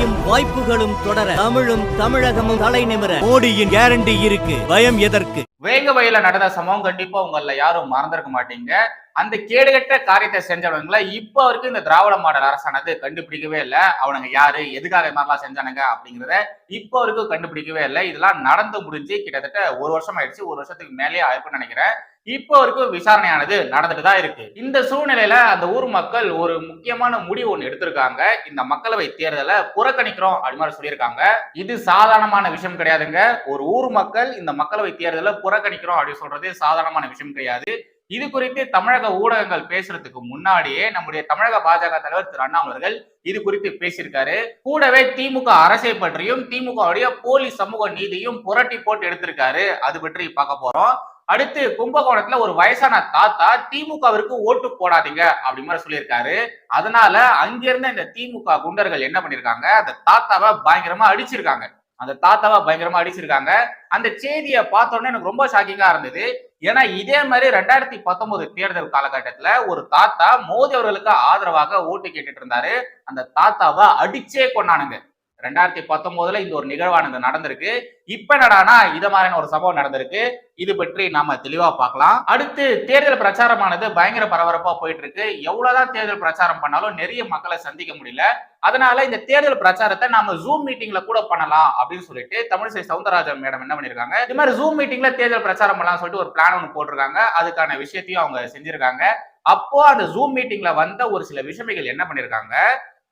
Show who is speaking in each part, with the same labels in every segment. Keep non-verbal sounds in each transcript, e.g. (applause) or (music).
Speaker 1: வெற்றியும் வாய்ப்புகளும் தொடர தமிழும் தமிழகமும் தலை நிமிர. மோடியின் கேரண்டி இருக்கு. பயம் எதற்கு?
Speaker 2: வேங்க வயல நடந்த சம்பவம் கண்டிப்பா உங்கள யாரும் மறந்திருக்க மாட்டீங்க. அந்த கேடுகட்ட காரியத்தை செஞ்சவங்கள இப்ப வரைக்கும் இந்த திராவிட மாடல் அரசானது கண்டுபிடிக்கவே இல்லை. அவனுங்க யாரு? எதுக்காக இந்த மாதிரிலாம் செஞ்சானுங்க அப்படிங்கிறத இப்ப வரைக்கும் கண்டுபிடிக்கவே இல்லை. இதெல்லாம் நடந்து முடிஞ்சு கிட்டத்தட்ட ஒரு வருஷம் ஆயிடுச்சு ஒரு வருஷத்துக்கு மேலேயே ஆயிருக்கும்னு நினைக்கிறேன். இப்போ வரைக்கும் விசாரணையானது நடந்துட்டு தான் இருக்கு. இந்த சூழ்நிலையில அந்த ஊர் மக்கள் ஒரு முக்கியமான முடிவு ஒன்று எடுத்திருக்காங்க. இந்த மக்களவை தேர்தலை புறக்கணிக்கிறோம் அப்படின்னு மாதிரி சொல்லியிருக்காங்க. இது சாதாரணமான விஷயம் கிடையாதுங்க. ஒரு ஊர் மக்கள் இந்த மக்களவை தேர்தலை புறக்கணிக்கிறோம் அப்படின்னு சொல்றது சாதாரணமான விஷயம் கிடையாது. இது குறித்து தமிழக ஊடகங்கள் பேசுறதுக்கு முன்னாடியே நம்முடைய தமிழக பாஜக தலைவர் திரு அண்ணாமலர்கள் இது குறித்து பேசியிருக்காரு. கூடவே திமுக அரசை பற்றியும் திமுகவுடைய போலி சமூக நீதியும் புரட்டி போட்டு எடுத்திருக்காரு. அது பற்றி பார்க்க போறோம். அடுத்து கும்பகோணத்துல ஒரு வயசான தாத்தா திமுகவிற்கு ஓட்டு போடாதீங்க அப்படி மாதிரி சொல்லியிருக்காரு. அதனால அங்கிருந்த இந்த திமுக குண்டர்கள் என்ன பண்ணிருக்காங்க அந்த தாத்தாவை பயங்கரமா அடிச்சிருக்காங்க. அந்த தாத்தாவை பயங்கரமா அடிச்சிருக்காங்க. அந்த செய்தியை பார்த்தோன்னே எனக்கு ரொம்ப ஷாக்கிங்கா இருந்தது. ஏன்னா இதே மாதிரி ரெண்டாயிரத்தி பத்தொன்பது தேர்தல் காலகட்டத்துல ஒரு தாத்தா மோதி அவர்களுக்கு ஆதரவாக ஓட்டு கேட்டுட்டு இருந்தாரு. அந்த தாத்தாவை அடிச்சே கொண்டானுங்க ரெண்டாயிரத்தி பத்தொன்பதுல இந்த ஒரு நிகழ்வானது நடந்திருக்கு. இப்ப என்னடானா இத மாதிரியான ஒரு சம்பவம் நடந்திருக்கு. இது பற்றி நாம தெளிவா பார்க்கலாம். அடுத்து தேர்தல் பிரச்சாரமானது பயங்கர பரபரப்பா போயிட்டு இருக்கு எவ்வளவுதான் தேர்தல் பிரச்சாரம் பண்ணாலும் நிறைய மக்களை சந்திக்க முடியல. அதனால இந்த தேர்தல் பிரச்சாரத்தை நாம ஜூம் மீட்டிங்ல கூட பண்ணலாம் அப்படின்னு சொல்லிட்டு தமிழிசை சவுந்தரராஜன் மேடம் என்ன பண்ணிருக்காங்க இது மாதிரி ஜூம் மீட்டிங்ல தேர்தல் பிரச்சாரம் பண்ணலாம் சொல்லிட்டு ஒரு பிளான் ஒன்று போட்டிருக்காங்க. அதுக்கான விஷயத்தையும் அவங்க செஞ்சிருக்காங்க. அப்போ அந்த ஜூம் மீட்டிங்ல வந்த ஒரு சில விஷயங்கள் என்ன பண்ணிருக்காங்க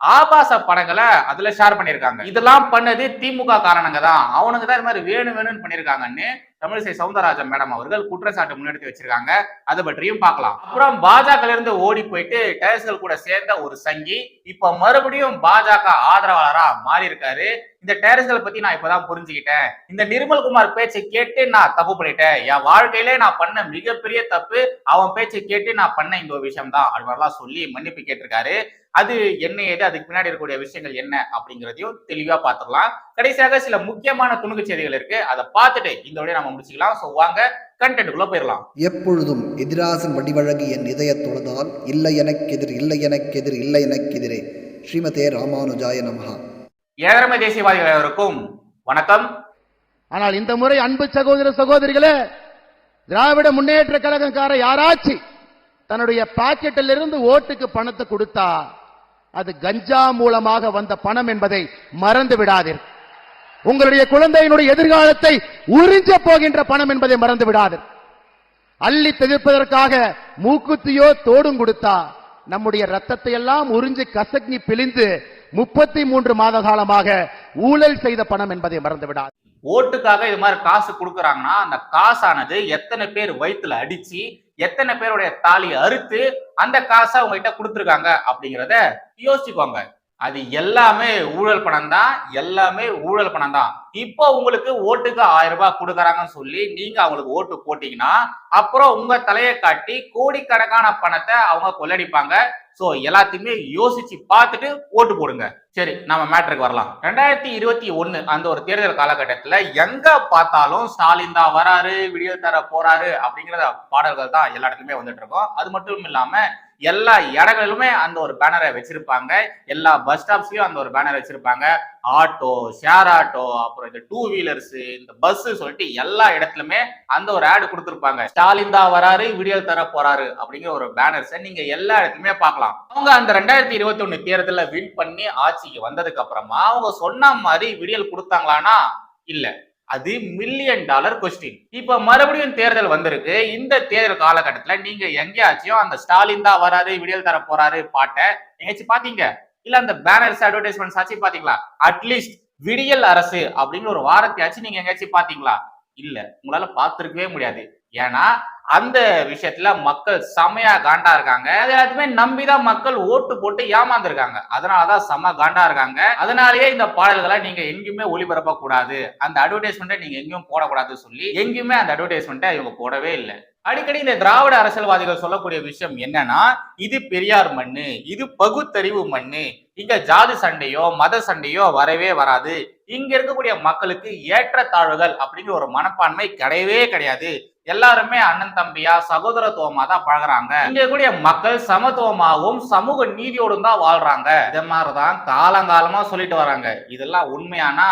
Speaker 2: ஆபாச படங்களை அதுல ஷேர் பண்ணிருக்காங்க இதெல்லாம் பண்ணது திமுக காரணங்க தான் அவனுக்கு தான் இது மாதிரி வேணும் வேணும்னு பண்ணிருக்காங்கன்னு தமிழிசை சவுந்தரராஜன் மேடம் அவர்கள் குற்றச்சாட்டு முன்னெடுத்து வச்சிருக்காங்க. அதை பற்றியும் பார்க்கலாம். அப்புறம் பாஜக இருந்து ஓடி போயிட்டு டேரஸ்கள் கூட சேர்ந்த ஒரு சங்கி இப்ப மறுபடியும் பாஜக ஆதரவாளரா மாறி இருக்காரு இந்த டேரஸ்களை பத்தி நான் இப்பதான் புரிஞ்சுக்கிட்டேன். இந்த நிர்மல்குமார் பேச்சை கேட்டு நான் தப்பு பண்ணிட்டேன். என் வாழ்க்கையிலே நான் பண்ண மிகப்பெரிய தப்பு அவன் பேச்சை கேட்டு நான் பண்ண இந்த ஒரு விஷயம் தான் அது மாதிரிலாம் சொல்லி மன்னிப்பு கேட்டிருக்காரு. அது என்ன ஏது அதுக்கு பின்னாடி இருக்கக்கூடிய விஷயங்கள் என்ன அப்படிங்கிறதையும் தெளிவா பார்த்துக்கலாம் கடைசியாக சில முக்கியமான துணுக்கு செய்திகள் இருக்கு. அதை பார்த்துட்டு இந்த நம்ம நம்ம முடிச்சுக்கலாம். ஸோ வாங்க கண்டென்ட்டுக்குள்ள போயிடலாம்
Speaker 3: எப்பொழுதும் எதிராசன் வடிவழகு என் இதய தொழுதால் இல்லை எனக்கெதிர் இல்லை எனக்கெதிர் இல்லை எனக்கெதிரே ஸ்ரீமதே ராமானுஜாய நமஹா.
Speaker 2: ஏழமை தேசியவாதிகள் அனைவருக்கும் வணக்கம்.
Speaker 4: ஆனால் இந்த முறை அன்பு சகோதர சகோதரிகளே திராவிட முன்னேற்ற கழகக்கார யாராச்சு தன்னுடைய பாக்கெட்டில் இருந்து ஓட்டுக்கு பணத்தை கொடுத்தா அது கஞ்சா மூலமாக வந்த பணம் என்பதை மறந்து விடாதீர். உங்களுடைய குழந்தையினுடைய எதிர்காலத்தை உறிஞ்ச போகின்ற பணம் என்பதை மறந்து விடாது. அள்ளி தெதிர்ப்பதற்காக மூக்குத்தியோ தோடும் கொடுத்தா நம்முடைய ரத்தத்தை எல்லாம் உறிஞ்சி கசக்கி பிழிந்து முப்பத்தி மூன்று மாத காலமாக ஊழல் செய்த பணம் என்பதை மறந்து விடாது.
Speaker 2: ஓட்டுக்காக இது மாதிரி காசு கொடுக்குறாங்கன்னா அந்த காசானது எத்தனை பேர் வயித்துல அடிச்சு எத்தனை பேருடைய தாலியை அறுத்து அந்த காசை அவங்க கிட்ட கொடுத்துருக்காங்க அப்படிங்கிறத யோசிச்சுக்கோங்க அது எல்லாமே ஊழல் பணம் தான் எல்லாமே ஊழல் பணம் தான். இப்போ உங்களுக்கு ஓட்டுக்கு ஆயிரம் ரூபாய் கொடுக்குறாங்கன்னு சொல்லி நீங்க அவங்களுக்கு ஓட்டு போட்டீங்கன்னா அப்புறம் உங்க தலையை காட்டி கோடிக்கணக்கான பணத்தை அவங்க கொள்ளடிப்பாங்க. சோ எல்லாத்தையுமே யோசிச்சு பார்த்துட்டு ஓட்டு போடுங்க. சரி நம்ம மேட்ருக்கு வரலாம். ரெண்டாயிரத்தி இருபத்தி ஒண்ணு அந்த ஒரு தேர்தல் காலகட்டத்துல எங்க பார்த்தாலும் ஸ்டாலின் தான் வராரு விடியல் தர போறாரு அப்படிங்கிற பாடல்கள் தான் எல்லா இடத்துலயுமே வந்துட்டு இருக்கோம். அது மட்டும் இல்லாம எல்லா இடங்களிலுமே அந்த ஒரு பேனரை வச்சிருப்பாங்க. எல்லா பஸ் ஸ்டாப்ஸ்லயும் அந்த ஒரு பேனர் வச்சிருப்பாங்க. ஆட்டோ ஷேர் ஆட்டோ அப்புறம் இந்த டூ வீலர்ஸ் இந்த பஸ் சொல்லிட்டு எல்லா இடத்துலயுமே அந்த ஒரு ஆடு கொடுத்துருப்பாங்க. ஸ்டாலின் தான் வராரு விடியல் தர போறாரு அப்படிங்கிற ஒரு பேனர்ஸை நீங்க எல்லா இடத்துலயுமே பார்க்கலாம். அவங்க அந்த ரெண்டாயிரத்தி இருபத்தி ஒண்ணு தேர்தல வின் பண்ணி ஆட்சிக்கு வந்ததுக்கு அப்புறமா அவங்க சொன்ன மாதிரி விடியல் கொடுத்தாங்களானா இல்லை. அது மில்லியன் டாலர் கொஸ்டின் இப்ப மறுபடியும் தேர்தல் வந்திருக்கு. இந்த தேர்தல் காலகட்டத்துல நீங்க எங்கேயாச்சும் அந்த ஸ்டாலின் தான் வராரு விடியல் தர போறாரு பாட்டை எங்கேயாச்சும் பாத்தீங்க இல்ல அந்த பேனர்ஸ் அட்வர்டைஸ்மெண்ட்ஸ் ஆச்சு பாத்தீங்களா அட்லீஸ்ட் விடியல் அரசு அப்படின்னு ஒரு வாரத்தையாச்சும் நீங்க எங்கேயாச்சும் பாத்தீங்களா இல்ல. உங்களால பாத்திருக்கவே முடியாது. ஏன்னா அந்த விஷயத்துல மக்கள் செமையா காண்டா இருக்காங்க. அது எல்லாத்தையுமே நம்பிதான் மக்கள் ஓட்டு போட்டு ஏமாந்துருக்காங்க. அதனாலதான் செம காண்டா இருக்காங்க. அதனாலயே இந்த பாடல்களை நீங்க எங்கேயுமே ஒளிபரப்ப கூடாது. அந்த அட்வர்டைஸ்மெண்ட்டை நீங்க எங்கேயும் போடக்கூடாதுன்னு சொல்லி எங்கேயுமே அந்த அட்வர்டைஸ்மெண்ட்டை இவங்க போடவே இல்லை. அடிக்கடி இந்த திராவிட அரசியல்வாதிகள் சொல்லக்கூடிய விஷயம் என்னன்னா இது பெரியார் மண்ணு இது பகுத்தறிவு மண்ணு. இங்க ஜாதி சண்டையோ மத சண்டையோ வரவே வராது. இங்க இருக்கக்கூடிய மக்களுக்கு ஏற்றத்தாழ்வுகள் அப்படிங்கிற ஒரு மனப்பான்மை கிடையவே கிடையாது. எல்லாருமே அண்ணன் தம்பியா சகோதரத்துவமா தான் பழகுறாங்க. இங்க கூடிய மக்கள் சமத்துவமாகவும் சமூக நீதியோடும் தான் வாழ்றாங்க. இத மாதிரிதான் காலங்காலமா சொல்லிட்டு வராங்க. இதெல்லாம் உண்மையானா?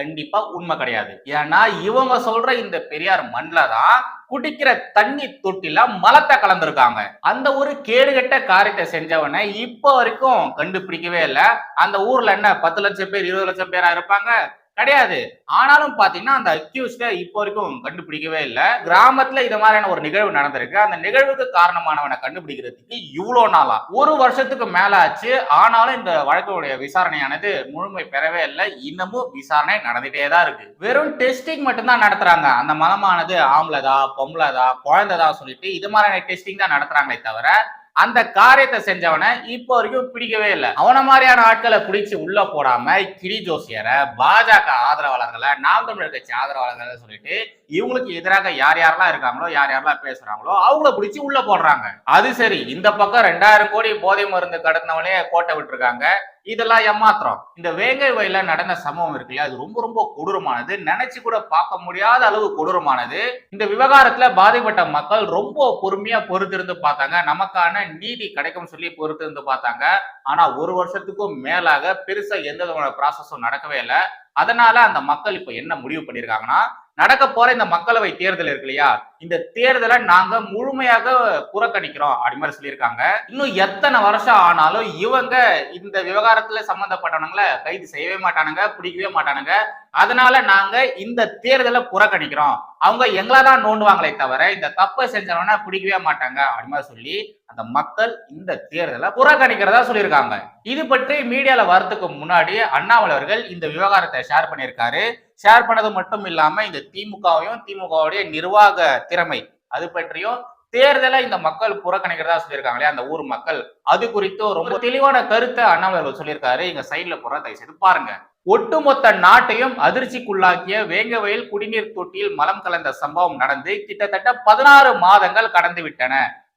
Speaker 2: கண்டிப்பா உண்மை கிடையாது. ஏன்னா இவங்க சொல்ற இந்த பெரியார் மண்ல தான் குடிக்கிற தண்ணி தொட்டில மலத்தை கலந்துருக்காங்க. அந்த ஒரு கேடுகட்ட காரியத்தை செஞ்சவனை இப்போ வரைக்கும் கண்டுபிடிக்கவே இல்லை. அந்த ஊர்ல என்ன பத்து லட்சம் பேர் இருபது லட்சம் பேரா இருப்பாங்க? கிடையாது. ஆனாலும் பாத்தீங்கன்னா அந்த அக்யூஸ்ட இப்போ வரைக்கும் கண்டுபிடிக்கவே இல்லை. கிராமத்துல இது மாதிரியான ஒரு நிகழ்வு நடந்திருக்கு. அந்த நிகழ்வுக்கு காரணமானவனை கண்டுபிடிக்கிறதுக்கு இவ்வளோ நாளா? ஒரு வருஷத்துக்கு மேல ஆச்சு ஆனாலும் இந்த வழக்குடைய விசாரணையானது முழுமை பெறவே இல்லை. இன்னமும் விசாரணை நடந்துட்டே தான் இருக்கு. வெறும் டெஸ்டிங் மட்டும்தான் நடத்துறாங்க. அந்த மதமானது ஆம்பளதா பொம்பளதா குழந்தைதா சொல்லிட்டு இது மாதிரியான டெஸ்டிங் தான் நடத்துறாங்களே தவிர அந்த காரியத்தை செஞ்சவனை இப்போ வரைக்கும் பிடிக்கவே இல்லை. அவன மாதிரியான ஆட்களை பிடிச்சி உள்ள போடாம கிரி ஜோசியரை பாஜக ஆதரவாளர்களை நாம் தமிழர் கட்சி ஆதரவாளர்களை சொல்லிட்டு இவங்களுக்கு எதிராக யார் யாரெல்லாம் இருக்காங்களோ யார் யாரெல்லாம் பேசுறாங்களோ அவங்கள பிடிச்சி உள்ள போடுறாங்க. அது சரி இந்த பக்கம் ரெண்டாயிரம் கோடி போதை மருந்து கடந்தவனே கோட்டை விட்டுருக்காங்க. இதெல்லாம் ஏமாத்திரம் இந்த வேங்கை வயல நடந்த சம்பவம் இருக்கு இல்லையா அது ரொம்ப ரொம்ப கொடூரமானது. நினைச்சு கூட பார்க்க முடியாத அளவு கொடூரமானது. இந்த விவகாரத்துல பாதிக்கப்பட்ட மக்கள் ரொம்ப பொறுமையா பொறுத்திருந்து பார்த்தாங்க. நமக்கான நீதி கிடைக்கும் சொல்லி பொறுத்திருந்து பார்த்தாங்க. ஆனா ஒரு வருஷத்துக்கும் மேலாக பெருசா எந்த விதமான ப்ராசஸும் நடக்கவே இல்லை. அதனால அந்த மக்கள் இப்ப என்ன முடிவு பண்ணிருக்காங்கன்னா நடக்க போற இந்த மக்களவை தேர்தல் இருக்கு இல்லையா? இந்த தேர்தலை நாங்க முழுமையாக புறக்கணிக்கிறோம் அப்படி மாதிரி சொல்லியிருக்காங்க இன்னும் எத்தனை வருஷம் ஆனாலும் இவங்க இந்த விவகாரத்துல சம்பந்தப்பட்டவனுங்களை கைது செய்யவே மாட்டானுங்க பிடிக்கவே மாட்டானுங்க. அதனால நாங்க இந்த தேர்தலை புறக்கணிக்கிறோம். அவங்க எங்களை தான் நோண்டுவாங்களே தவிர இந்த தப்பை செஞ்சவன பிடிக்கவே மாட்டாங்க அப்படி மாதிரி சொல்லி அந்த மக்கள் இந்த தேர்தலை புறக்கணிக்கிறதா சொல்லியிருக்காங்க. இது பற்றி மீடியால வரதுக்கு முன்னாடி அண்ணாமலை அவர்கள் இந்த விவகாரத்தை ஷேர் பண்ணியிருக்காரு. ஷேர் பண்ணது மட்டும் இல்லாம இந்த திமுகவையும் திமுகவுடைய நிர்வாக திறமை அது பற்றியும் தேர்தலை இந்த மக்கள் புறக்கணிக்கிறதா சொல்லியிருக்காங்களே அந்த ஊர் மக்கள். அது குறித்து ரொம்ப தெளிவான கருத்தை அண்ணாமலர்கள் சொல்லியிருக்காரு. இங்க சைட்ல போற தயவு செய்து பாருங்க. ஒட்டுமொத்த நாட்டையும் அதிர்ச்சிக்குள்ளாக்கிய வேங்கவயல் குடிநீர் தொட்டியில் மலம் கலந்த சம்பவம் நடந்து கிட்டத்தட்ட பதினாறு மாதங்கள் கடந்து விட்டன.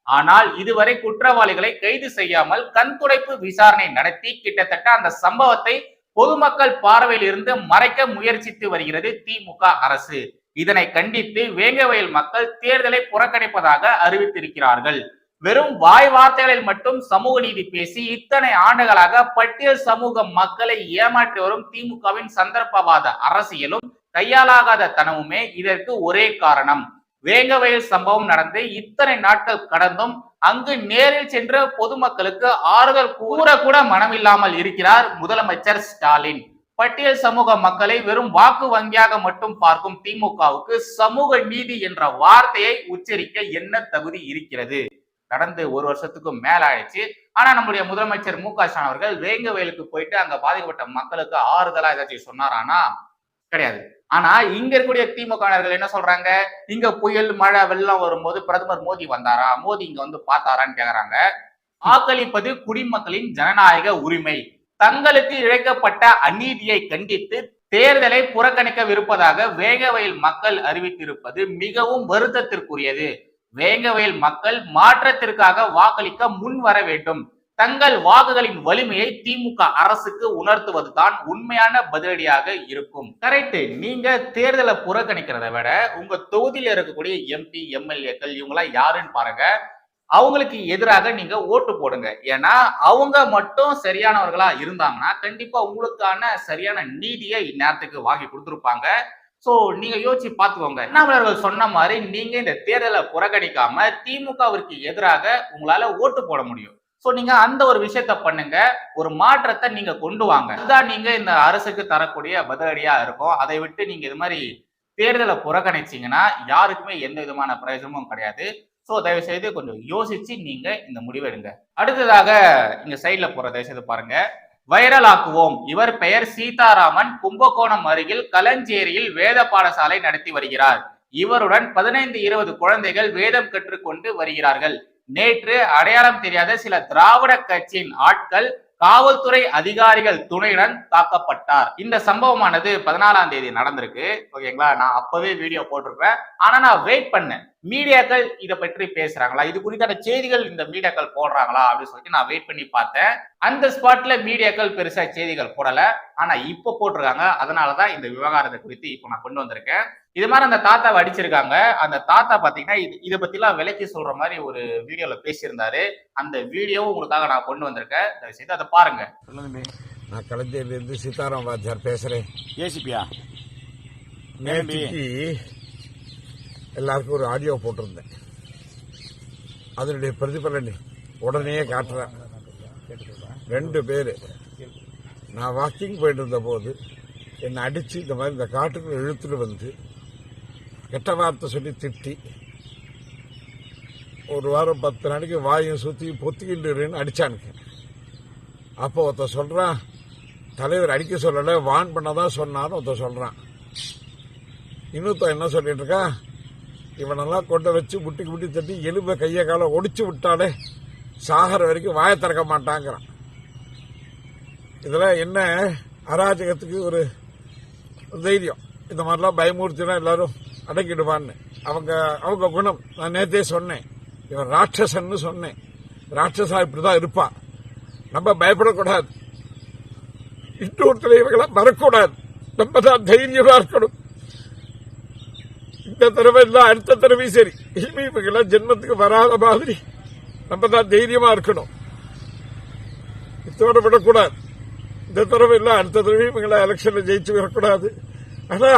Speaker 2: ஆனால் இதுவரை குற்றவாளிகளை கைது செய்யாமல் கண்துடைப்பு விசாரணை நடத்தி கிட்டத்தட்ட அந்த சம்பவத்தை பொதுமக்கள் பார்வையில் இருந்து மறைக்க முயற்சித்து வருகிறது திமுக அரசு. இதனை கண்டித்து வேங்கவயல் மக்கள் தேர்தலை புறக்கணிப்பதாக அறிவித்திருக்கிறார்கள். வெறும் வாய் வார்த்தைகளில் மட்டும் சமூக நீதி பேசி இத்தனை ஆண்டுகளாக பட்டியல் சமூக மக்களை ஏமாற்றி வரும் திமுகவின் சந்தர்ப்பவாத அரசியலும் கையாலாகாத தனமுமே இதற்கு ஒரே காரணம். வேங்கவயல் சம்பவம் நடந்து இத்தனை நாட்கள் கடந்தும் அங்கு நேரில் சென்ற பொதுமக்களுக்கு ஆறுதல் கூற கூட மனமில்லாமல் இருக்கிறார் முதலமைச்சர் ஸ்டாலின். பட்டியல் சமூக மக்களை வெறும் வாக்கு வங்கியாக மட்டும் பார்க்கும் திமுகவுக்கு சமூக நீதி என்ற வார்த்தையை உச்சரிக்க என்ன தகுதி இருக்கிறது? நடந்து ஒரு வருஷத்துக்கும் மேல ஆயிடுச்சு. ஆனா நம்முடைய முதலமைச்சர் மு க ஸ்டாலின் அவர்கள் வேங்கவயலுக்கு போயிட்டு அங்க பாதிக்கப்பட்ட மக்களுக்கு ஆறுதலா ஏதாச்சும் சொன்னாரானா? கிடையாது. ஆனா இங்க இருக்கக்கூடிய திமுகவினர்கள் என்ன சொல்றாங்க? இங்க புயல் மழை வெள்ளம் வரும்போது பிரதமர் மோடி வந்தாரா? மோடி இங்க வந்து பார்த்தாரான்னு கேக்குறாங்க. வாக்களிப்பது குடிமக்களின் ஜனநாயக உரிமை. தங்களுக்கு இழைக்கப்பட்ட அநீதியை கண்டித்து தேர்தலை புறக்கணிக்கவிருப்பதாக வேங்கவயல் மக்கள் அறிவித்திருப்பது மிகவும் வருத்தத்திற்குரியது. வேங்கவயல் மக்கள் மாற்றத்திற்காக வாக்களிக்க முன் வர வேண்டும். தங்கள் வாக்குகளின் வலிமையை திமுக அரசுக்கு உணர்த்துவது தான் உண்மையான பதிலடியாக இருக்கும். கரெக்ட் நீங்க தேர்தலை புறக்கணிக்கிறத விட உங்க தொகுதியில இருக்கக்கூடிய எம்பி எம்எல்ஏக்கள் இவங்களாம் யாருன்னு பாருங்க. அவங்களுக்கு எதிராக நீங்க ஓட்டு போடுங்க. ஏன்னா அவங்க மட்டும் சரியானவர்களா இருந்தாங்கன்னா கண்டிப்பா உங்களுக்கான சரியான நீதியை இந்நேரத்துக்கு வாங்கி கொடுத்துருப்பாங்க. சோ நீங்க யோசிச்சு பாத்துக்கோங்க அண்ணாமலர்கள் சொன்ன மாதிரி நீங்க இந்த தேர்தலை புறக்கணிக்காம திமுகவிற்கு எதிராக உங்களால ஓட்டு போட முடியும். சோ நீங்க அந்த ஒரு விஷயத்த பண்ணுங்க. ஒரு மாற்றத்தை நீங்க கொண்டு வாங்க. அதுதான் நீங்க இந்த அரசுக்கு தரக்கூடிய பதிலடியா இருக்கும். அதை விட்டு நீங்க இது மாதிரி தேர்தலை புறக்கணிச்சீங்கன்னா யாருக்குமே எந்த விதமான பிரயோஜனமும் கிடையாது. ஸோ தயவு செய்து கொஞ்சம் யோசிச்சு நீங்க இந்த முடிவை எடுங்க. அடுத்ததாக இங்க சைட்ல போற தயவு செய்து பாருங்க. வைரல் ஆக்குவோம். இவர் பெயர் சீதாராமன். கும்பகோணம் அருகில் கலஞ்சேரியில் வேத பாடசாலை நடத்தி வருகிறார். இவருடன் பதினைந்து இருபது குழந்தைகள் வேதம் கற்றுக்கொண்டு வருகிறார்கள். நேற்று அடையாளம் தெரியாத சில திராவிட கட்சியின் ஆட்கள் காவல்துறை அதிகாரிகள் துணையுடன் தாக்கப்பட்டார். இந்த சம்பவமானது பதினாலாம் தேதி நடந்திருக்கு. ஓகேங்களா? நான் அப்பவே வீடியோ போட்டிருப்பேன் ஆனா நான் வெயிட் பண்ணேன். மீடியாக்கள் இதை பற்றி பேசுறாங்களா? இது குறித்தான செய்திகள் இந்த மீடியாக்கள் போடுறாங்களா அப்படின்னு சொல்லிட்டு நான் வெயிட் பண்ணி பார்த்தேன். அந்த ஸ்பாட்ல மீடியாக்கள் பெருசா செய்திகள் போடல. ஆனா இப்போ போட்டிருக்காங்க. அதனாலதான் இந்த விவகாரத்தை குறித்து இப்போ நான் கொண்டு வந்திருக்கேன். இது மாதிரி அந்த தாத்தாவை அடிச்சிருக்காங்க. அந்த தாத்தா பாத்தீங்கன்னா இது இதை பத்திலாம் விலைக்கு சொல்ற மாதிரி ஒரு வீடியோல பேசியிருந்தாரு. அந்த வீடியோவும் உங்களுக்காக நான் கொண்டு வந்திருக்கேன். தயவு செய்து அதை பாருங்க.
Speaker 5: நான் கலைஞர்லேருந்து சீதாராம் வாத்தியார் பேசுறேன்.
Speaker 6: ஏசிபியா?
Speaker 5: நேற்றுக்கு எல்லாருக்கும் ஒரு ஆடியோ போட்டிருந்தேன். அதனுடைய பிரதிபலன் உடனே காட்டுறேன். ரெண்டு பேர். நான் வாக்கிங் போயிட்டு இருந்த போது என்னை அடித்து இந்த மாதிரி இந்த காட்டுக்கு இழுத்துட்டு வந்து கெட்ட வார்த்தை சொல்லி திட்டி ஒரு வாரம் பத்து நாளைக்கு வாயும் சுற்றி பொத்திக்கிட்டு அடிச்சானுங்க. அப்போ ஒருத்தன் சொல்கிறான் தலைவர் அடிக்க சொல்லலை வான் பண்ணதான் சொன்னார்னு ஒருத்தன் சொல்கிறான் இன்னொருத்தன் என்ன சொல்லிட்டு இருக்கா இவனெல்லாம் கொண்டு வச்சு முட்டி முட்டி தட்டி எலும்பை கையை காலை ஒடிச்சு விட்டாலே சாகர வரைக்கும் வாயை திறக்க மாட்டாங்கிறான். இதெல்லாம் என்ன அராஜகத்துக்கு ஒரு தைரியம். இந்த மாதிரிலாம் பயமூர்த்தினா எல்லாரும் அடக்கிடுவான்னு. அவங்க அவங்க குணம். நான் நேத்தே சொன்னேன். இவன் ராட்சசன்னு சொன்னேன். ராட்சசா இப்படிதான் இருப்பான் நம்ம பயப்படக்கூடாது. இன்னொருத்தர் இவங்களாம் வரக்கூடாது நம்ம தான் தைரியமா இருக்கணும். இந்த தடவை இல்ல அடுத்த தடவையும் சரி. இனிமே இவங்கெல்லாம் ஜென்மத்துக்கு வராத மாதிரி நம்ம தான் தைரியமா இருக்கணும். இத்தோட விடக்கூடாது. இந்த தடவை இல்ல அடுத்த தடவை இவங்களாம் எலெக்ஷன்ல ஜெயிச்சு வரக்கூடாது. ஆனா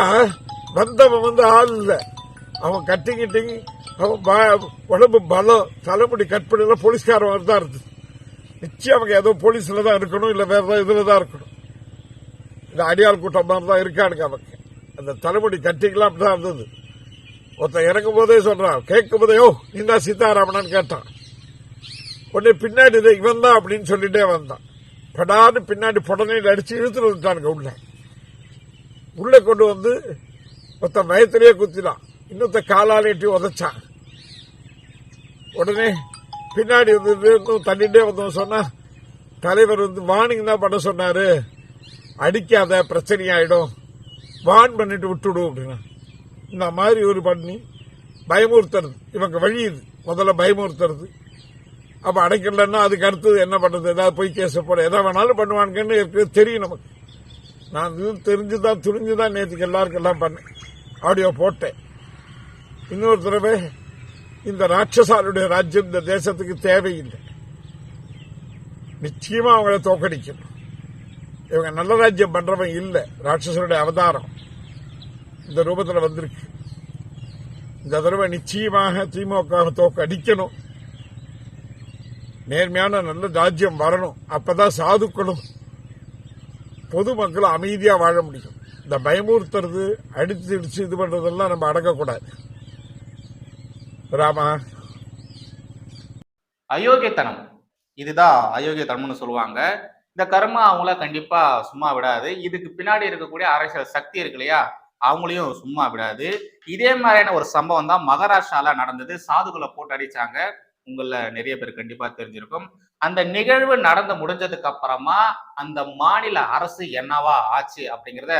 Speaker 5: வந்தவன் வந்து ஆள் இல்ல. அவன் கட்டிக்கிட்டு அவன் உடம்பு பலம் தலைமுடி கட் எல்லாம் போலீஸ்காரன் தான் இருந்தது நிச்சயம் அவங்க ஏதோ போலீஸ்ல தான் இருக்கணும் இல்ல வேற ஏதாவது இதுல தான் இருக்கணும். இந்த அடியாள் கூட்டம் மாதிரி தான் இருக்கானுங்க அவங்க. அந்த தலைமுடி கட்டிக்கலாம் அப்படிதான் இருந்தது. ஒருத்தன் இறங்கும் போதே சொல்றான் கேட்கும் போதே ஓ நீ தான் சீதாராமனான்னு கேட்டான். உடனே பின்னாடி இதை இவன் தான் அப்படின்னு சொல்லிட்டே வந்தான். படான்னு பின்னாடி புடனையில் அடிச்சு இழுத்துட்டு வந்துட்டானுங்க உள்ள. உள்ள கொண்டு வந்து ஒருத்தன் வயத்திலேயே குத்தினான். இன்னொருத்த காலாலேட்டி உதச்சான். உடனே பின்னாடி வந்து இன்னும் தள்ளிட்டே வந்தவன் சொன்னா தலைவர் வந்து வார்னிங் தான் பண்ண சொன்னாரு. அடிக்காத பிரச்சனையாயிடும். வான் பண்ணிட்டு விட்டுடும் அப்படின்னா. இந்த மாதிரி ஒரு பண்ணி பயமுறுத்துறது. இவங்க வழி இது. முதல்ல பயமுறுத்துறது. அப்ப அடைக்கலன்னா அதுக்கு அடுத்தது என்ன பண்றது? ஏதாவது போய் கேச போட. எதை வேணாலும் பண்ணுவானுங்கன்னு இருக்கு தெரியும் நமக்கு. நான் இது தெரிஞ்சுதான் துணிஞ்சுதான் நேற்றுக்கு எல்லாருக்கும் எல்லாம் பண்ணேன். ஆடியோ போட்டேன். இன்னொரு தடவை இந்த ராட்சசாருடைய ராஜ்யம் இந்த தேசத்துக்கு தேவையில்லை. நிச்சயமா அவங்கள தோக்கடிக்கணும் இவங்க நல்ல ராஜ்யம் பண்றவன் இல்லை. ராட்சசருடைய அவதாரம். இந்த ரூபத்துல வந்திருக்கு. இந்த தடவை நிச்சயமாக திமுக தோக்க அடிக்கணும். நேர்மையான நல்ல ராஜ்யம் வரணும். அப்பதான் சாதுக்களும் பொதுமக்கள் அமைதியா வாழ முடியும். இந்த பயமுறுத்துறது அடித்து இடிச்சு இது பண்றதெல்லாம் நம்ம அடக்கக்கூடாது ராமா?
Speaker 2: அயோக்கியத்தனம். இதுதான் அயோக்கியத்தனம்னு சொல்லுவாங்க. இந்த கர்மா அவங்கள கண்டிப்பா சும்மா விடாது. இதுக்கு பின்னாடி இருக்கக்கூடிய அரசியல் சக்தி இருக்கு இல்லையா? அவங்களையும் சும்மா விடாது. இதே மாதிரியான ஒரு சம்பவம் தான் மகாராஷ்டிரால நடந்தது. சாதுகளை போட்டு அடிச்சாங்க. உங்கள நிறைய பேர் கண்டிப்பா தெரிஞ்சிருக்கும். அந்த நிகழ்வு நடந்து முடிஞ்சதுக்கு அப்புறமா அந்த மாநில அரசு என்னவா ஆச்சு அப்படிங்கிறத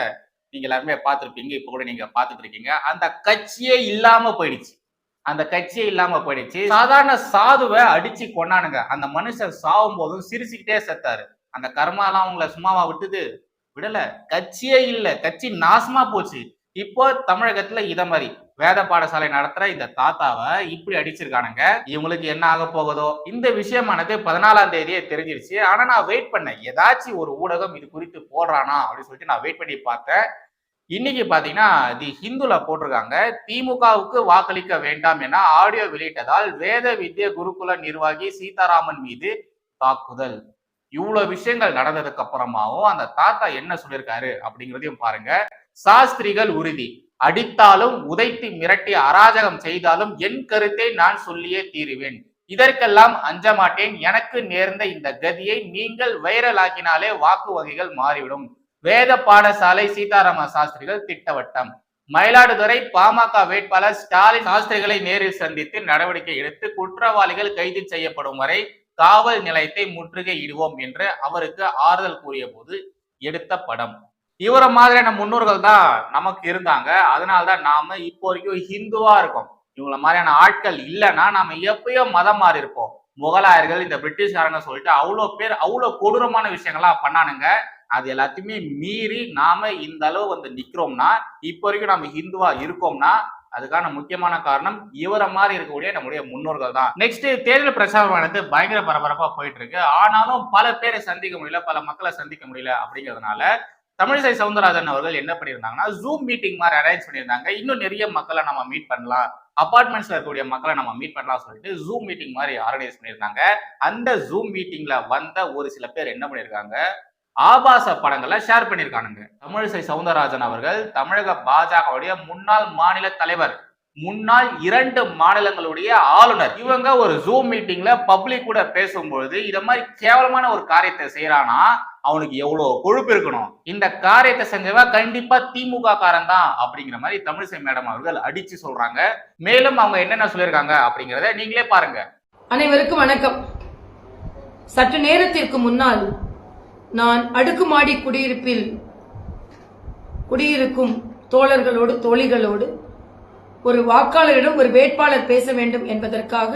Speaker 2: நீங்க எல்லாருமே பார்த்துருப்பீங்க. இப்ப கூட நீங்க பார்த்துட்டு இருக்கீங்க. அந்த கட்சியே இல்லாம போயிடுச்சு. அந்த கட்சியே இல்லாம போயிடுச்சு. சாதாரண சாதுவை அடிச்சு கொண்டானுங்க அந்த மனுஷன் சாவும் போதும் சிரிச்சுக்கிட்டே செத்தாரு. அந்த கர்மாலாம் அவங்கள சும்மாவா விட்டுது. விடல. கட்சியே இல்லை. கட்சி நாசமா போச்சு. இப்போ தமிழகத்துல இத மாதிரி வேத பாடசாலை நடத்துற இந்த தாத்தாவை இப்படி அடிச்சிருக்கானுங்க. இவங்களுக்கு என்ன ஆக போகுதோ? இந்த விஷயமானது பதினாலாம் தேதியே தெரிஞ்சிருச்சு. ஆனா நான் வெயிட் பண்ணேன். ஏதாச்சும் ஒரு ஊடகம் இது குறித்து போடுறானா அப்படின்னு சொல்லிட்டு நான் வெயிட் பண்ணி பார்த்தேன். இன்னைக்கு பாத்தீங்கன்னா தி ஹிந்துல போட்டிருக்காங்க. திமுகவுக்கு வாக்களிக்க வேண்டாம் என ஆடியோ வெளியிட்டதால் வேத வித்ய குருகுல நிர்வாகி சீதாராமன் மீது தாக்குதல். இவ்வளவு விஷயங்கள் நடந்ததுக்கு அப்புறமாவும் அந்த தாத்தா என்ன சொல்லியிருக்காரு அப்படிங்கிறதையும் பாருங்க. சாஸ்திரிகள் உறுதி. அடித்தாலும் உதைத்து மிரட்டி அராஜகம் செய்தாலும் என் கருத்தை நான் சொல்லியே தீருவேன். இதற்கெல்லாம் அஞ்ச மாட்டேன். எனக்கு நேர்ந்த இந்த கதியை நீங்கள் வைரல் ஆக்கினாலே வாக்கு வகைகள் மாறிவிடும். வேத பாடசாலை சீதாராம சாஸ்திரிகள் திட்டவட்டம். மயிலாடுதுறை பாமக வேட்பாளர் ஸ்டாலின் சாஸ்திரிகளை நேரில் சந்தித்து நடவடிக்கை எடுத்து குற்றவாளிகள் கைது செய்யப்படும் வரை காவல் நிலையத்தை முற்றுகையிடுவோம் என்று அவருக்கு ஆறுதல் கூறிய போது எடுத்த படம். இவர மாதிரியான முன்னோர்கள் தான் நமக்கு இருந்தாங்க. அதனால்தான் நாம இப்போ வரைக்கும் ஹிந்துவா இருக்கோம். இவங்கள மாதிரியான ஆட்கள் இல்லைன்னா நாம எப்பயோ மதம் மாறி இருப்போம். முகலாயர்கள் இந்த பிரிட்டிஷ்காரங்க சொல்லிட்டு அவ்வளோ பேர் அவ்வளோ கொடூரமான விஷயங்கள்லாம் பண்ணானுங்க. அது எல்லாத்தையுமே மீறி நாம இந்த அளவு வந்து நிக்கிறோம்னா இப்போ வரைக்கும் நம்ம ஹிந்துவா இருக்கோம்னா அதுக்கான முக்கியமான காரணம் இவரை மாதிரி இருக்கக்கூடிய நம்முடைய முன்னோர்கள் தான். நெக்ஸ்ட் தேர்தல் பிரச்சாரமானது பயங்கர பரபரப்பா போயிட்டு இருக்கு ஆனாலும் பல பேரை சந்திக்க முடியல பல மக்களை சந்திக்க முடியல அப்படிங்கிறதுனால தமிழிசை சவுந்தரராஜன் அவர்கள் என்ன பண்ணியிருந்தாங்கன்னா ஜூம் மீட்டிங் மாதிரி அரேஞ்ச் பண்ணியிருந்தாங்க. இன்னும் நிறைய மக்களை நம்ம மீட் பண்ணலாம். அபார்ட்மெண்ட்ஸ்ல இருக்கக்கூடிய மக்களை நம்ம மீட் பண்ணலாம் சொல்லிட்டு ஜூம் மீட்டிங் மாதிரி ஆர்கனைஸ் பண்ணியிருந்தாங்க. அந்த ஜூம் மீட்டிங்ல வந்த ஒரு சில பேர் என்ன பண்ணியிருக்காங்க ஆபாச படங்களை ஷேர் பண்ணியிருக்கானுங்க. தமிழிசை சவுந்தரராஜன் அவர்கள் தமிழக பாஜகவுடைய முன்னாள் மாநில தலைவர் முன்னாள் இரண்டு மாநிலங்களுடைய ஆளுநர். இவங்க ஒரு ஜூம் மீட்டிங்ல பப்ளிக் கூட பேசும்பொழுது இத மாதிரி கேவலமான ஒரு காரியத்தை செய்யறானா அவனுக்கு எவ்வளவு கொழுப்பு இருக்கணும்? இந்த காரியத்தை செஞ்சவ கண்டிப்பா திமுக காரன் தான் அப்படிங்கிற மாதிரி தமிழிசை மேடம் அவர்கள் அடிச்சு சொல்றாங்க. மேலும் அவங்க என்னென்ன சொல்லியிருக்காங்க அப்படிங்கறத நீங்களே பாருங்க.
Speaker 6: அனைவருக்கும் வணக்கம். சற்று நேரத்திற்கு முன்னால் நான் அடுக்குமாடி குடியிருப்பில் குடியிருக்கும் தோழர்களோடு தோழிகளோடு ஒரு வாக்காளரிடம் ஒரு வேட்பாளர் பேச வேண்டும் என்பதற்காக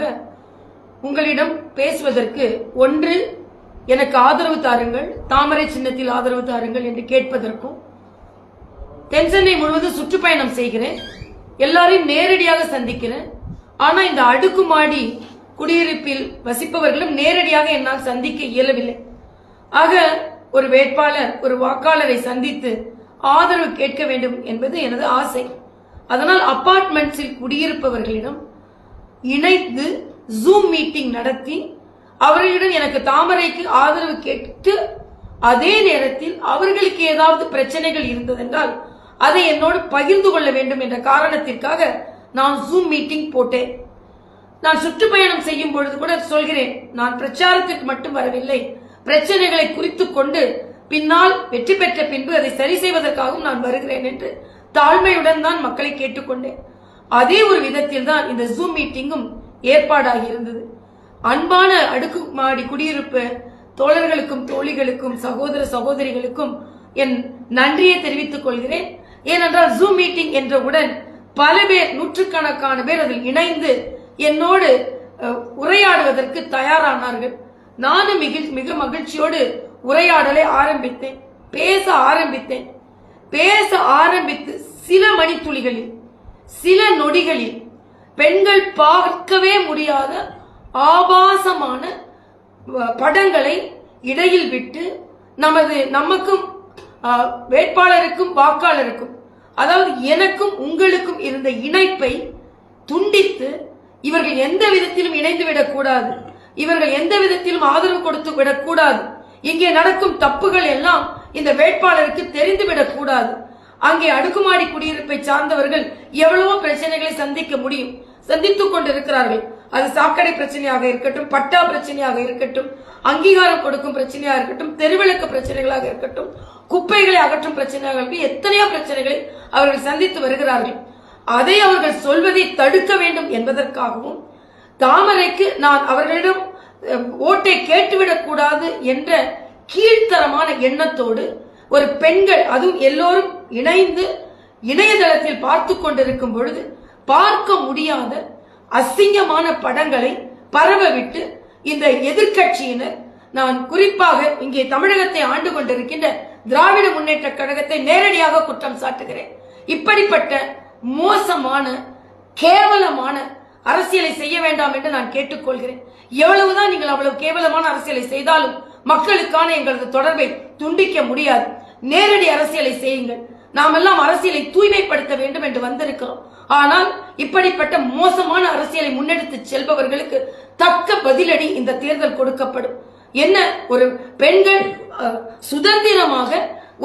Speaker 6: உங்களிடம் பேசுவதற்கு ஒன்று எனக்கு ஆதரவு தாருங்கள் தாமரை சின்னத்தில் ஆதரவு தாருங்கள் என்று கேட்பதற்கும் தென்சென்னை முழுவதும் சுற்றுப்பயணம் செய்கிறேன் எல்லாரையும் நேரடியாக சந்திக்கிறேன் ஆனா இந்த அடுக்குமாடி குடியிருப்பில் வசிப்பவர்களும் நேரடியாக என்னால் சந்திக்க இயலவில்லை. ஆக ஒரு வேட்பாளர் ஒரு வாக்காளரை சந்தித்து ஆதரவு கேட்க வேண்டும் என்பது எனது ஆசை. அதனால் அப்பார்ட்மெண்ட்ஸில் குடியிருப்பவர்களிடம் இணைந்து ஜூம் மீட்டிங் நடத்தி அவர்களிடம் எனக்கு தாமரைக்கு ஆதரவு கேட்டு அதே நேரத்தில் அவர்களுக்கு ஏதாவது பிரச்சனைகள் இருந்ததென்றால் அதை என்னோடு பகிர்ந்து கொள்ள வேண்டும் என்ற காரணத்திற்காக நான் ஜூம் மீட்டிங் போட்டேன். நான் சுற்றுப்பயணம் செய்யும் பொழுது கூட சொல்கிறேன் நான் பிரச்சாரத்திற்கு மட்டும் வரவில்லை. பிரச்சனைகளை குறித்துக் கொண்டு பின்னால் வெற்றி பெற்ற பின்பு அதை சரி செய்வதற்காகவும் நான் வருகிறேன் என்று தாழ்மையுடன் தான் மக்களை கேட்டுக்கொண்டேன். அதே ஒரு விதத்தில் தான் இந்த ஜூம் மீட்டிங்கும் ஏற்பாடாகி இருந்தது. அன்பான அடுக்குமாடி குடியிருப்பு தோழர்களுக்கும் தோழிகளுக்கும் சகோதர சகோதரிகளுக்கும் என் நன்றியை தெரிவித்துக் கொள்கிறேன். ஏனென்றால் ஜூம் மீட்டிங் என்றவுடன் பல பேர் நூற்றுக்கணக்கான பேர் அதில் இணைந்து என்னோடு உரையாடுவதற்கு தயாரானார்கள். நானும் மிக மிக மகிழ்ச்சியோடு உரையாடலை ஆரம்பித்தேன். பேச ஆரம்பித்தேன். பேச ஆரம்பித்து சில மணித்துளிகளில் சில நொடிகளில் பெண்கள் பார்க்கவே முடியாத ஆபாசமான வ- படங்களை இடையில் விட்டு நமது நமக்கும் வேட்பாளருக்கும் வாக்காளருக்கும் அதாவது எனக்கும் உங்களுக்கும் இருந்த இணைப்பை துண்டித்து இவர்கள் எந்த விதத்திலும் இணைந்து விடக்கூடாது இவர்கள் எந்த விதத்திலும் ஆதரவு கொடுத்து விடக்கூடாது. இங்கே நடக்கும் தப்புகள் எல்லாம் இந்த வேட்பாளருக்கு தெரிந்து விடக்கூடாது. அங்கே அடுக்குமாடி குடியிருப்பை சார்ந்தவர்கள் எவ்வளவோ பிரச்சனைகளை சந்திக்க முடியும். சந்தித்துக் கொண்டிருக்கிறார்கள். அது சாக்கடை பிரச்சனையாக இருக்கட்டும் பட்டா பிரச்சனையாக இருக்கட்டும் அங்கீகாரம் கொடுக்கும் பிரச்சனையாக இருக்கட்டும் தெருவிளக்கு பிரச்சனைகளாக இருக்கட்டும் குப்பைகளை அகற்றும் பிரச்சனையாக இருக்கட்டும் எத்தனையோ பிரச்சனைகளை அவர்கள் சந்தித்து வருகிறார்கள். அதை அவர்கள் சொல்வதை தடுக்க வேண்டும் என்பதற்காகவும் தாமரைக்கு நான் அவர்களிடம் ஓட்டை கேட்டுவிடக் கூடாது என்ற கீழ்த்தரமான எண்ணத்தோடு ஒரு பெண்கள் அதுவும் எல்லோரும் இணைந்து இணையதளத்தில் பார்த்து கொண்டிருக்கும் பொழுது பார்க்க முடியாத அசிங்கமான படங்களை பரவவிட்டு இந்த எதிர்க்கட்சியினர் நான் குறிப்பாக இங்கே தமிழகத்தை ஆண்டு கொண்டிருக்கின்ற திராவிட முன்னேற்ற கழகத்தை நேரடியாக குற்றம் சாட்டுகிறேன். இப்படிப்பட்ட மோசமான கேவலமான அரசியலை செய்ய வேண்டாம் என்று நான் கேட்டுக்கொள்கிறேன். எவ்வளவுதான் நீங்கள் அவ்வளவு கேவலமான அரசியலை செய்தாலும் மக்களுக்கான எங்களது தொடர்பை துண்டிக்க முடியாது. நேரடி அரசியலை செய்யுங்கள். நாம் எல்லாம் அரசியலை தூய்மைப்படுத்த வேண்டும் என்று வந்திருக்கிறோம். ஆனால் இப்படிப்பட்ட மோசமான அரசியலை முன்னெடுத்து செல்பவர்களுக்கு தக்க பதிலடி இந்த தேர்தல் கொடுக்கப்படும். என்ன ஒரு பெண்கள் சுதந்திரமாக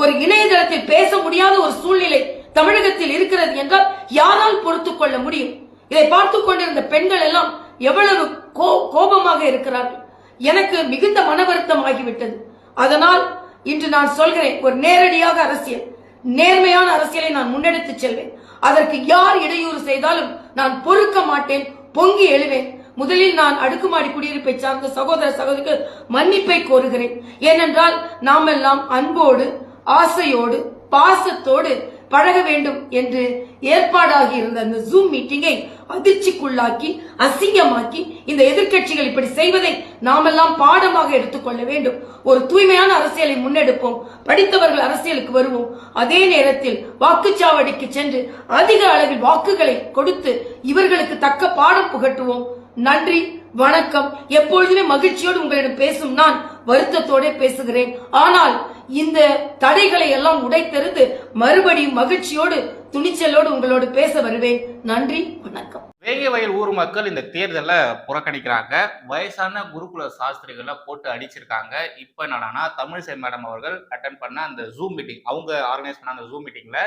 Speaker 6: ஒரு இணையதளத்தில் பேச முடியாத ஒரு சூழ்நிலை தமிழகத்தில் இருக்கிறது என்றால் யாரால் பொறுத்துக்கொள்ள முடியும்? இதை பார்த்து கொண்டிருந்த பெண்கள் எல்லாம் எவ்வளவு கோ- கோபமாக இருக்கிறார்கள். எனக்கு மிகுந்த மன வருத்தம் ஆகிவிட்டது. அதனால் இன்று நான் சொல்கிறேன் ஒரு நேரடியாக அரசியல். நேர்மையான அரசியலை நான் முன்னெடுத்து செல்வேன். அதற்கு யார் இடையூறு செய்தாலும் நான் பொறுக்க மாட்டேன் பொங்கி எழுவேன். முதலில் நான் அடுக்குமாடி குடியிருப்பை சார்ந்த சகோதர சகோதரிக்கு மன்னிப்பை கோருகிறேன். ஏனென்றால் நாமெல்லாம் அன்போடு ஆசையோடு பாசத்தோடு பழக வேண்டும் என்று ஏற்பாடாகி இருந்த அந்த ஜூம் மீட்டிங்கை அதிர்ச்சிக்குள்ளாக்கி அசிங்கமாக்கி இந்த எதிர்க்கட்சிகள் இப்படி செய்வதை நாமெல்லாம் பாடமாக எடுத்துக்கொள்ள வேண்டும். ஒரு தூய்மையான அரசியலை முன்னெடுப்போம். படித்தவர்கள் அரசியலுக்கு வருவோம். அதே நேரத்தில் வாக்குச்சாவடிக்கு சென்று அதிக அளவில் வாக்குகளை கொடுத்து இவர்களுக்கு தக்க பாடம் புகட்டுவோம். நன்றி. வணக்கம். எப்பொழுதுமே மகிழ்ச்சியோடு உங்களிடம் பேசும் நான் வருத்தத்தோட பேசுகிறேன். ஆனால் இந்த தடைகளை எல்லாம் உடைத்தெறிந்து மறுபடியும் மகிழ்ச்சியோடு துணிச்சலோடு உங்களோடு பேச வருவேன். நன்றி வணக்கம்.
Speaker 2: வேக வயல் ஊர் மக்கள் இந்த தேர்தலை புறக்கணிக்கிறாங்க. வயசான குருகுல சாஸ்திரிகளை போட்டு அடிச்சிருக்காங்க. இப்போ என்னன்னா தமிழிசை மேடம் அவர்கள் அட்டன் பண்ண அந்த ஜூம் மீட்டிங் அவங்க ஆர்கனைஸ் பண்ண அந்த ஜூம் மீட்டிங்ல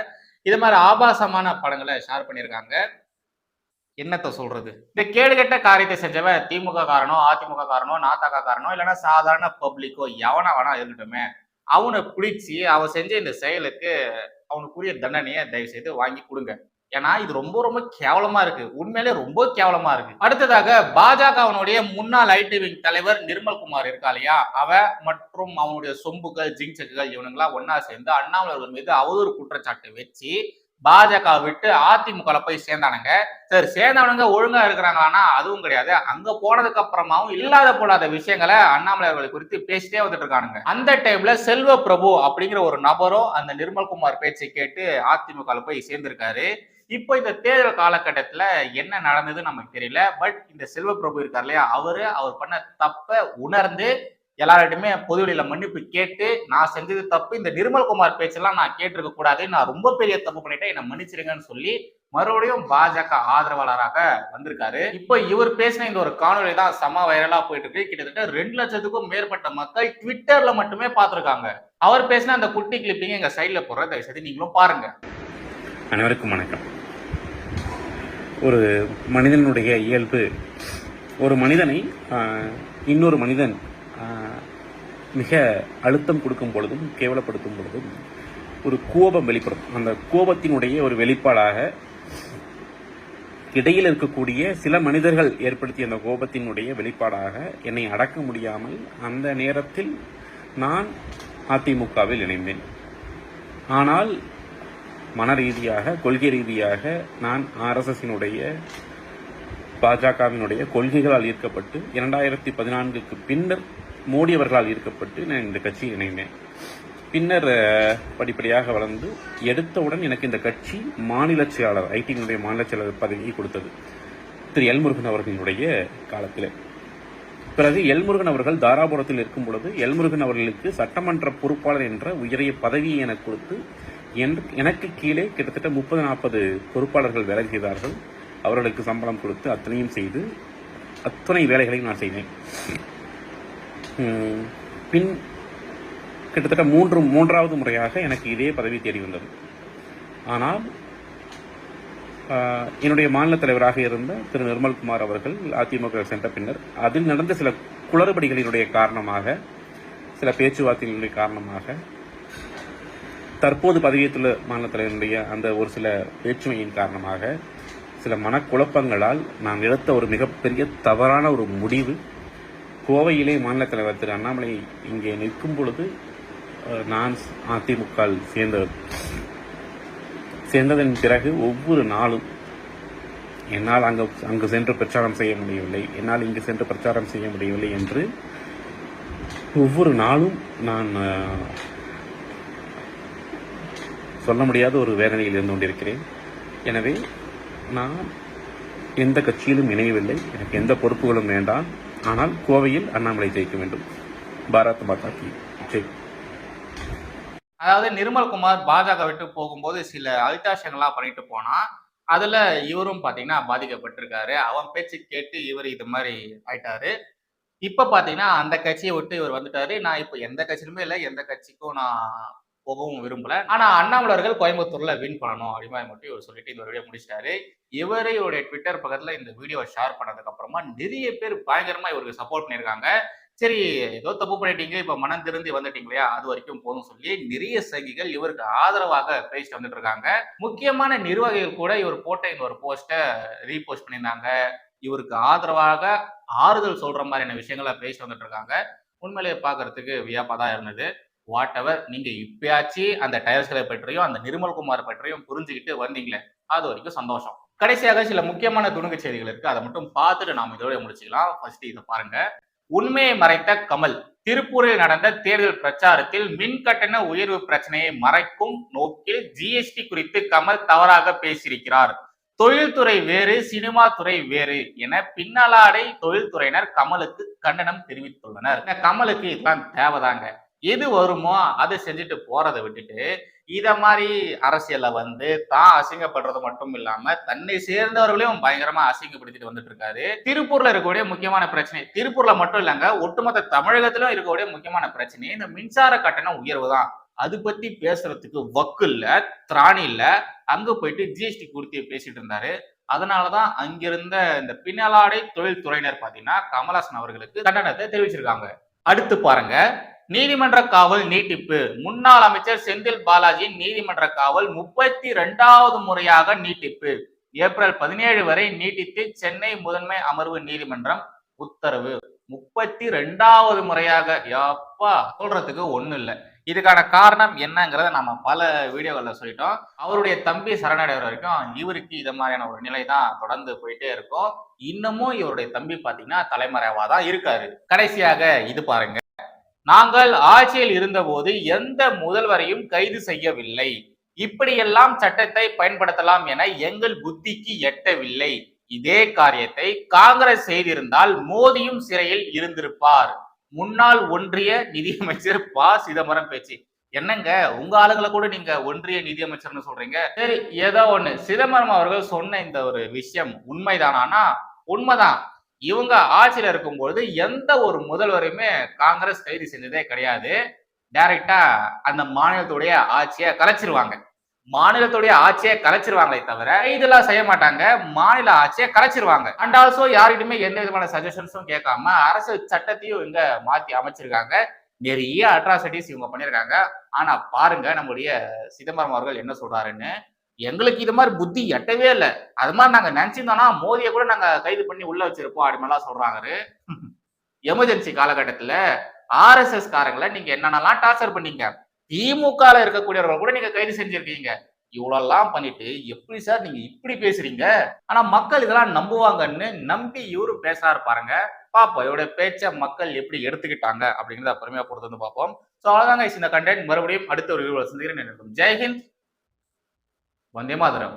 Speaker 2: இது மாதிரி ஆபாசமான படங்களை ஷேர் பண்ணியிருக்காங்க. என்னத்த சொல்றது? இந்த கேடுகெட்ட காரியத்தை செஞ்சவன் திமுக காரணம் அதிமுக காரணம் நாத்தக காரணம் இல்லைன்னா சாதாரண பப்ளிக்கோ எவனா வேணா இருக்கட்டுமே அவனை பிடிச்சி அவன் செஞ்ச இந்த செயலுக்கு அவனுக்குரிய தண்டனையை தயவு செய்து வாங்கி கொடுங்க. ஏன்னா இது ரொம்ப ரொம்ப கேவலமா இருக்கு. உண்மையிலே ரொம்ப கேவலமா இருக்கு. அடுத்ததாக பாஜகவனுடைய முன்னாள் ஐடி விங் தலைவர் நிர்மல்குமார் இருக்கா இல்லையா? அவ மற்றும் அவனுடைய சொம்புகள் ஜிங்சக்குகள் இவனுங்களாம் ஒன்னா சேர்ந்து அண்ணாமலர்கள் மீது அவதூறு குற்றச்சாட்டு வச்சு பாஜக விட்டு அதிமுக போய் சேர்ந்தானுங்க. சரி சேர்ந்தவனுங்க ஒழுங்கா இருக்கிறாங்களான்னா அதுவும் கிடையாது. அங்க போனதுக்கு அப்புறமாவும் இல்லாத போடாத விஷயங்களை அண்ணாமலை அவர்கள் குறித்து பேசிட்டே வந்துட்டு இருக்கானுங்க. அந்த டைம்ல செல்வ பிரபு அப்படிங்கிற ஒரு நபரும் அந்த நிர்மல்குமார் பேச்சை கேட்டு அதிமுக போய் சேர்ந்திருக்காரு. இப்போ இந்த தேர்தல் காலகட்டத்தில் என்ன நடந்தது நமக்கு தெரியல. பட் இந்த செல்வ பிரபு இருக்கார் இல்லையா? அவரு அவர் பண்ண தப்ப உணர்ந்து எல்லார்கிட்டயுமே பொதுவெளியில மன்னிப்பு கேட்டு நான் செஞ்சது தப்பு இந்த நிர்மல்குமார் பேச்செல்லாம் நான் கேட்டிருக்க கூடாது நான் ரொம்ப பெரிய தப்பு பண்ணிட்டேன். என்னை மன்னிச்சிருங்கன்னு சொல்லி மறுபடியும் பாஜக ஆதரவாளராக வந்திருக்காரு. இப்போ இவர் பேசின இந்த ஒரு காணொலி தான் செம வைரலா போயிட்டு இருக்கு கிட்டத்தட்ட ரெண்டு லட்சத்துக்கும் மேற்பட்ட மக்கள் ட்விட்டர்ல மட்டுமே பார்த்திருக்காங்க. அவர் பேசின அந்த குட்டி கிளிப்பிங் எங்க சைட்ல போடுற தயவு செய்து நீங்களும் பாருங்க.
Speaker 7: அனைவருக்கும் வணக்கம். ஒரு மனிதனுடைய இயல்பு ஒரு மனிதனை இன்னொரு மனிதன் மிக அழுத்தம் கொடுக்கும் பொழுதும் கேவலப்படுத்தும் பொழுதும் ஒரு கோபம் வெளிப்படும். அந்த கோபத்தினுடைய ஒரு வெளிப்பாடாக இடையில் இருக்கக்கூடிய சில மனிதர்கள் ஏற்படுத்திய அந்த கோபத்தினுடைய வெளிப்பாடாக என்னை அடக்க முடியாமல் அந்த நேரத்தில் நான் அதிமுகவில் இணைந்தேன். ஆனால் மன ரீதியாக கொள்கை ரீதியாக நான் ஆர்எஸ்எஸினுடைய பாஜகவினுடைய கொள்கைகளால் ஈர்க்கப்பட்டு இரண்டாயிரத்தி பதினான்குக்கு பின்னர் மோடி அவர்களால் ஈர்க்கப்பட்டு நான் இந்த கட்சியில் இணைந்தேன். பின்னர் படிப்படியாக வளர்ந்து எடுத்தவுடன் எனக்கு இந்த கட்சி மாநில செயலாளர் ஐடியினுடைய மாநில செயலாளர் பதவியை கொடுத்தது. திரு. எல்முருகன் அவர்களுடைய காலத்தில். பிறகு எல்முருகன் அவர்கள் தாராபுரத்தில் இருக்கும் பொழுது எல்முருகன் அவர்களுக்கு சட்டமன்ற பொறுப்பாளர் என்ற உயரிய பதவியை எனக்கு கொடுத்து என்- எனக்கு கீழே கிட்டத்தட்ட முப்பது நாற்பது பொறுப்பாளர்கள் வேலை செய்தார்கள். அவர்களுக்கு சம்பளம் கொடுத்து அத்தனையும் செய்து அத்தனை வேலைகளையும் நான் செய்தேன். பின் கிட்டத்தட்ட மூன்று மூன்றாவது முறையாக எனக்கு இதே பதவி தேடி வந்தது. ஆனால் என்னுடைய மாநில தலைவராக இருந்த திரு நிர்மல்குமார் அவர்கள் அதிமுக சென்ற பின்னர் அதில் நடந்த சில குளறுபடிகளினுடைய காரணமாக சில பேச்சுவார்த்தைகளினுடைய காரணமாக தற்போது பதவியேற்றுள்ள மாநில தலைவருடைய அந்த ஒரு சில வேற்றுமையின் காரணமாக சில மனக்குழப்பங்களால் நான் எடுத்த ஒரு மிகப்பெரிய தவறான ஒரு முடிவு கோவையிலே மாநில தலைவர் திரு அண்ணாமலை இங்கே நிற்கும் பொழுது நான் அதிமுக சேர்ந்தவர் சேர்ந்ததன் பிறகு ஒவ்வொரு நாளும் என்னால் அங்கு அங்கு சென்று பிரச்சாரம் செய்ய முடியவில்லை. என்னால் இங்கு சென்று பிரச்சாரம் செய்ய முடியவில்லை என்று ஒவ்வொரு நாளும் நான் சொல்ல முடியாத ஒரு வேதனையில் இருந்து கொண்டிருக்கிறேன். எனவே நான் எந்த கட்சியிலும் இணையவில்லை. எனக்கு எந்த பொறுப்புகளும் வேண்டாம். ஆனால் கோவையில் அண்ணாமலை ஜெயிக்க வேண்டும். பாரத் மாதா கி ஜெய்.
Speaker 2: அதாவது நிர்மல்குமார் பாஜக விட்டு போகும்போது சில அல்டாஷன்லாம் பண்ணிட்டு போனா அதுல இவரும் பாத்தீங்கன்னா பாதிக்கப்பட்டிருக்காரு. அவன் பேச்சு கேட்டு இவர் இது மாதிரி ஆயிட்டாரு. இப்ப பாத்தீங்கன்னா அந்த கட்சியை விட்டு இவர் வந்துட்டாரு. நான் இப்ப எந்த கட்சியிலுமே இல்லை எந்த கட்சிக்கும் நான் போகவும் விரும்பல. ஆனா அண்ணாமலர்கள் கோயம்புத்தூர்ல வின் பண்ணணும் அப்படிமா மட்டும் இவர் சொல்லிட்டு இந்த வீடியோ முடிச்சிட்டாரு. இவரு இவருடைய ட்விட்டர் பக்கத்துல இந்த வீடியோவை ஷேர் பண்ணதுக்கு அப்புறமா நிறைய பேர் பயங்கரமா இவருக்கு சப்போர்ட் பண்ணியிருக்காங்க. சரி ஏதோ தப்பு பண்ணிட்டீங்க இப்ப மனம் திருந்தி வந்துட்டீங்க இல்லையா அது வரைக்கும் போதும் சொல்லி நிறைய சங்கிகள் இவருக்கு ஆதரவாக பேசிட்டு வந்துட்டு இருக்காங்க. முக்கியமான நிர்வாகிகள் கூட இவர் போட்ட இந்த ஒரு போஸ்ட்டை ரீபோஸ்ட் பண்ணியிருந்தாங்க. இவருக்கு ஆதரவாக ஆறுதல் சொல்ற மாதிரியான விஷயங்களை பேசிட்டு வந்துட்டு இருக்காங்க. உண்மையிலேயே பார்க்கறதுக்கு வியப்பா தான் இருந்தது. வாட் எவர் நீங்க இப்பயாச்சு அந்த டயர்ஸ்களை பற்றியும் அந்த நிர்மல்குமார் பற்றியும் புரிஞ்சுக்கிட்டு வந்தீங்களே அது வரைக்கும் சந்தோஷம். கடைசியாக சில முக்கியமான துணுக்கு செய்திகள் இருக்கு. அதை மட்டும் பார்த்துட்டு நாம இதோட முடிச்சுக்கலாம். ஃபர்ஸ்ட் இதை பாருங்க. உண்மையை மறைத்த கமல் திருப்பூரில் நடந்த தேர்தல் பிரச்சாரத்தில் மின் கட்டண உயர்வு பிரச்சனையை மறைக்கும் நோக்கில் ஜிஎஸ்டி குறித்து கமல் தவறாக பேசியிருக்கிறார். தொழில்துறை வேறு சினிமா துறை வேறு என பின்னலாடை தொழில்துறையினர் கமலுக்கு கண்டனம் தெரிவித்துள்ளனர். கமலுக்கு இதெல்லாம் தேவைதாங்க. எது வருமோ அதை செஞ்சுட்டு போறதை விட்டுட்டு இத மாதிரி அரசியல வந்து தான் அசிங்கப்படுறது மட்டும் இல்லாம தன்னை சேர்ந்தவர்களையும் பயங்கரமா அசிங்கப்படுத்திட்டு வந்துட்டு இருக்காரு. திருப்பூர்ல இருக்கக்கூடிய முக்கியமான பிரச்சனை திருப்பூர்ல மட்டும் இல்லங்க ஒட்டுமொத்த தமிழகத்திலும் இருக்கக்கூடிய முக்கியமான பிரச்சனை இந்த மின்சார கட்டண உயர்வு தான். அது பத்தி பேசுறதுக்கு வக்கு இல்ல திராணி இல்ல. அங்க போயிட்டு ஜிஎஸ்டி குறித்து பேசிட்டு இருந்தாரு. அதனாலதான் அங்கிருந்த இந்த பின்னலாடை தொழில்துறையினர் பாத்தீங்கன்னா கமலஹாசன் அவர்களுக்கு கண்டனத்தை தெரிவிச்சிருக்காங்க. அடுத்து பாருங்க. நீதிமன்ற காவல் நீட்டிப்பு. முன்னாள் அமைச்சர் செந்தில் பாலாஜியின் நீதிமன்ற காவல் முப்பத்தி ரெண்டாவது முறையாக நீட்டிப்பு. ஏப்ரல் பதினேழு வரை நீட்டித்து சென்னை முதன்மை அமர்வு நீதிமன்றம் உத்தரவு. முப்பத்தி ரெண்டாவது முறையாக. யாப்பா சொல்றதுக்கு ஒண்ணு இல்லை. இதுக்கான காரணம் என்னங்கிறத நம்ம பல வீடியோகளில் சொல்லிட்டோம். அவருடைய தம்பி சரணடைவர் வரைக்கும் இவருக்கு இது மாதிரியான ஒரு நிலை தான் தொடர்ந்து போயிட்டே இருக்கும். இன்னமும் இவருடைய தம்பி பார்த்தீங்கன்னா தலைமறைவா தான் இருக்காரு. கடைசியாக இது பாருங்க. நாங்கள் ஆட்சியில் இருந்தபோது எந்த முதல்வரையும் கைது செய்யவில்லை. இப்படியெல்லாம் சட்டத்தை பயன்படுத்தலாம் என எங்கள் புத்திக்கு எட்டவில்லை. இதே காரியத்தை காங்கிரஸ் செய்திருந்தால் மோதியும் சிறையில் இருந்திருப்பார். முன்னாள் ஒன்றிய நிதியமைச்சர் ப. சிதம்பரம் பேச்சு. என்னங்க? உங்க ஆளுங்களை கூட நீங்க ஒன்றிய நிதியமைச்சர்னு சொல்றீங்க. சரி ஏதோ ஒண்ணு. சிதம்பரம் அவர்கள் சொன்ன இந்த ஒரு விஷயம் உண்மைதானா? உண்மைதான். இவங்க ஆட்சியில இருக்கும்போது எந்த ஒரு முதல்வரையுமே காங்கிரஸ் கைது செஞ்சதே கிடையாது. டைரக்டா அந்த மாநிலத்துடைய ஆட்சியை கலைச்சிருவாங்க. மாநிலத்துடைய ஆட்சியை கலைச்சிருவாங்களே தவிர இதெல்லாம் செய்ய மாட்டாங்க. மாநில ஆட்சியை கலைச்சிருவாங்க. அண்ட் ஆல்சோ யார்கிட்டயுமே எந்த விதமான சஜஷன்ஸும் கேட்காம அரசு சட்டத்தையும் இங்க மாத்தி அமைச்சிருக்காங்க. நிறைய அட்ராசிட்டிஸ் இவங்க பண்ணியிருக்காங்க ஆனா பாருங்க நம்முடைய சிதம்பரம் அவர்கள் என்ன சொல்றாருன்னு. எங்களுக்கு இது மாதிரி புத்தி எட்டவே இல்லை. அது மாதிரி நாங்க நினைச்சிருந்தோம்னா மோதியை கூட நாங்க கைது பண்ணி உள்ள வச்சிருப்போம் அப்படிமெல்லாம் சொல்றாங்க எமர்ஜென்சி (laughs) காலகட்டத்துல ஆர்எஸ்எஸ் காரங்களை நீங்க என்னென்னலாம் டார்ச்சர் பண்ணீங்க? திமுகல இருக்கக்கூடியவர்கள் கூட நீங்க கைது செஞ்சிருக்கீங்க. இவ்வளோலாம் பண்ணிட்டு எப்படி சார் நீங்க இப்படி பேசுறீங்க? ஆனா மக்கள் இதெல்லாம் நம்புவாங்கன்னு நம்பி இவரு பேசுறாரு பாருங்க. பாப்போம் இவருடைய பேச்ச மக்கள் எப்படி எடுத்துக்கிட்டாங்க அப்படிங்கறத பொறுமையா பொறுத்து வந்து பார்ப்போம் ஸோ அவ்வளவுதாங்க இந்த கண்டென்ட் மறுபடியும் அடுத்த ஒரு வீடியோ சந்திக்கிறேன். நினைக்கும் ஜெய்ஹிந்த் வந்தே மாதரம்.